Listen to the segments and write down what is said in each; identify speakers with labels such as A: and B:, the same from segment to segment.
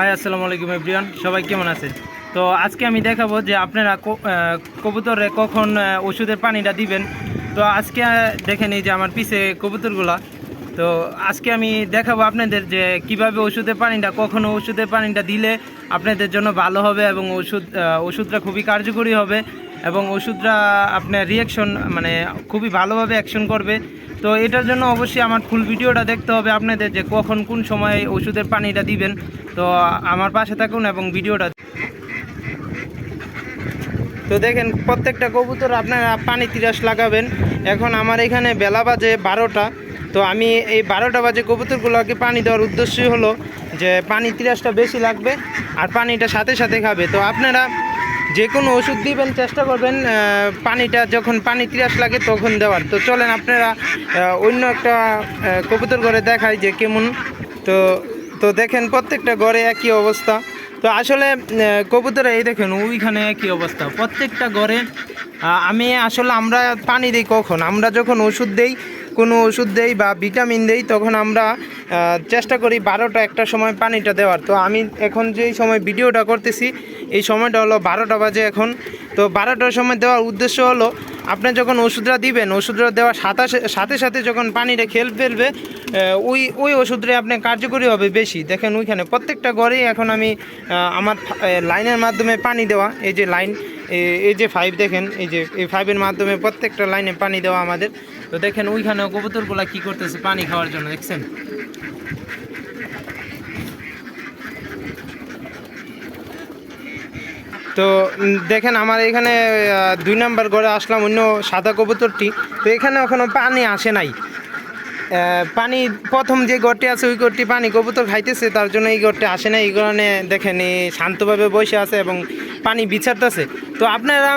A: High, আসসালামু আলাইকুম everyone. সবাই কেমন আছেন? তো আজকে আমি দেখাবো যে আপনারা কবুতরে কখন ওষুধের পানিটা দিবেন। তো আজকে দেখে নিই যে আমার পিছে কবুতরগুলা। তো আজকে আমি দেখাবো আপনাদের যে কীভাবে ওষুধের পানিটা, কখন ওষুধের পানিটা দিলে আপনাদের জন্য ভালো হবে এবং ওষুধ ওষুধটা খুবই কার্যকরী হবে। এবং ওষুধটা আপনার রিয়াকশন মানে খুবই ভালোভাবে অ্যাকশন করবে। তো এটার জন্য অবশ্যই আমার ফুল ভিডিওটা দেখতে হবে আপনাদের যে কখন কোন সময় ওষুধের পানিটা দিবেন। তো আমার পাশে থাকুন এবং ভিডিওটা তো দেখেন, প্রত্যেকটা কবুতর আপনারা পানি তিরাস লাগাবেন। এখন আমার এখানে বেলা বাজে বারোটা। তো আমি এই বারোটা বাজে কবুতরগুলোকে পানি দেওয়ার উদ্দেশ্যই হলো যে পানি তিরাসটা বেশি লাগবে আর পানিটা সাথে সাথে খাবে। তো আপনারা যে কোনো ওষুধ দিবেন, চেষ্টা করবেন পানিটা যখন পানি তিরাস লাগে তখন দেওয়ার। তো চলেন আপনারা অন্য একটা কবুতর ঘরে দেখাই যে কেমন। তো তো দেখেন প্রত্যেকটা ঘরে একই অবস্থা। তো আসলে কবুতরে এই দেখেন, ওইখানে একই অবস্থা। প্রত্যেকটা ঘরে আমি আসলে আমরা পানি দিই কখন? আমরা যখন ওষুধ দেই কোনো ওষুধ দেই বা ভিটামিন দেই, তখন আমরা চেষ্টা করি বারোটা একটা সময় পানিটা দেওয়ার। তো আমি এখন যেই সময় ভিডিওটা করতেছি, এই সময়টা হলো বারোটা বাজে এখন। তো বারোটার সময় দেওয়ার উদ্দেশ্য হলো, আপনি যখন ওষুধটা দিবেন, ওষুধটা দেওয়ার সাথে সাথে সাথে যখন পানিটা খেল ফেলবে ওই ওই ওষুধটা আপনি কার্যকরী হবে বেশি। দেখেন ওইখানে প্রত্যেকটা ঘরেই এখন আমি আমার লাইনের মাধ্যমে পানি দেওয়া, এই যে লাইন এই যে ফাইভ দেখেন, এই যে, এই ফাইভের মাধ্যমে প্রত্যেকটা লাইনে পানি দেওয়া আমাদের। তো দেখেন ওইখানেও কবুতরগুলা কি করতেছে পানি খাওয়ার জন্য, দেখছেন? তো দেখেন আমার এখানে দুই নাম্বার ঘরে আসলাম, অন্য সাদা কবুতরটি। তো এখানে এখনও পানি আসে নাই। পানি, প্রথম যে গড়টি আছে, ওই গড়টি পানি কবুতর খাইতেছে, তার জন্য এই গড়টি আসে না এই কারণে দেখেন, এই শান্তভাবে বসে আছে এবং পানি বিছারতেছে তো আপনারা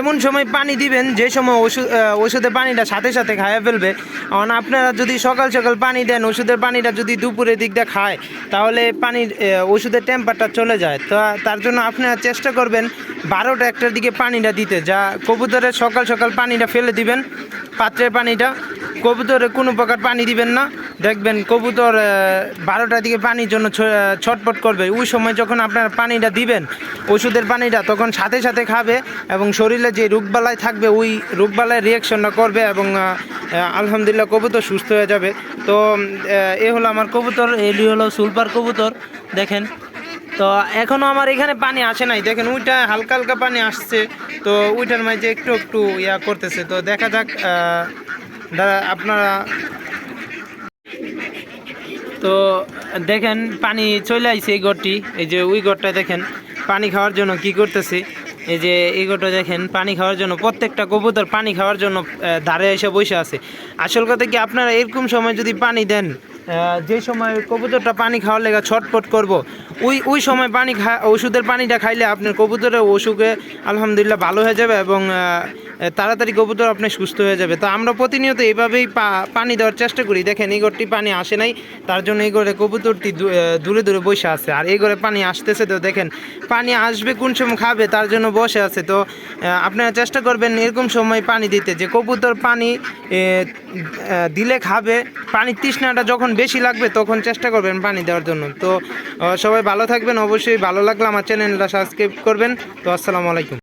A: এমন সময় পানি দিবেন, যে সময় ওষুধ ওষুধের পানিটা সাথে সাথে খাইয়ে ফেলবে। কারণ আপনারা যদি সকাল সকাল পানি দেন, ওষুধের পানিটা যদি দুপুরের দিকটা খায়, তাহলে পানির ওষুধের টেম্পারটা চলে যায়। তো, তার জন্য আপনারা চেষ্টা করবেন বারোটা একটার দিকে পানিটা দিতে। যা কবুতরের সকাল সকাল পানিটা ফেলে দিবেন, পাত্রের পানিটা। কবুতরে কোনো প্রকার পানি দিবেন না। দেখবেন কবুতর বারোটার দিকে পানির জন্য ছটপট করবে। ওই সময় যখন আপনার পানিটা দিবেন, ওষুধের পানিটা, তখন সাথে সাথে খাবে এবং শরীরে যে রোগবালাই থাকবে, ওই রোগবালায় রিয়াকশনটা করবে এবং আলহামদুলিল্লাহ কবুতর সুস্থ হয়ে যাবে। তো এ হলো আমার কবুতর এলি হলো সুলপার কবুতর, দেখেন। তো এখনও আমার এখানে পানি আসে নাই। দেখেন, ওইটা হালকা হালকা পানি আসছে। তো, ওইটার মাঝে একটু একটু ইয়া করতেছে। তো, দেখা যাক দাদা, আপনারা তো দেখেন, পানি চলে আইছে এই ঘরটি। এই যে ওই ঘরটা দেখেন, পানি খাওয়ার জন্য কি করতেছে? এই যে এই ঘরটা দেখেন, পানি খাওয়ার জন্য, প্রত্যেকটা কবুতর পানি খাওয়ার জন্য ধারে এসে বসে আছে। আসল কথা কি, আপনারা এরকম সময় যদি পানি দেন যে সময় কবুতরটা পানি খাওয়ার লেগে ছটপট করব, ওই ওই সময় পানি খা ওষুধের পানিটা খাইলে আপনার কবুতরের অসুখে আলহামদুলিল্লাহ ভালো হয়ে যাবে এবং তাড়াতাড়ি কবুতর আপনি সুস্থ হয়ে যাবে। তো আমরা প্রতিনিয়ত এইভাবেই পানি দেওয়ার চেষ্টা করি। দেখেন, এই ঘরটি পানি আসে নাই, তার জন্য এই ঘরে কবুতরটি দূরে দূরে বসে আছে। আর এই ঘরে পানি আসতেছে তো দেখেন, পানি আসবে কোন সময় খাবে, তার জন্য বসে আছে। তো আপনারা চেষ্টা করবেন এরকম সময় পানি দিতে, যে কবুতর পানি দিলে খাবে। পানির তৃষ্ণাটা যখন বেশি লাগবে, তখন চেষ্টা করবেন পানি দেওয়ার জন্য। তো সবাই ভালো থাকবেন। অবশ্যই ভালো লাগলে আমার চ্যানেলটা সাবস্ক্রাইব করবেন। তো, আসসালামু আলাইকুম।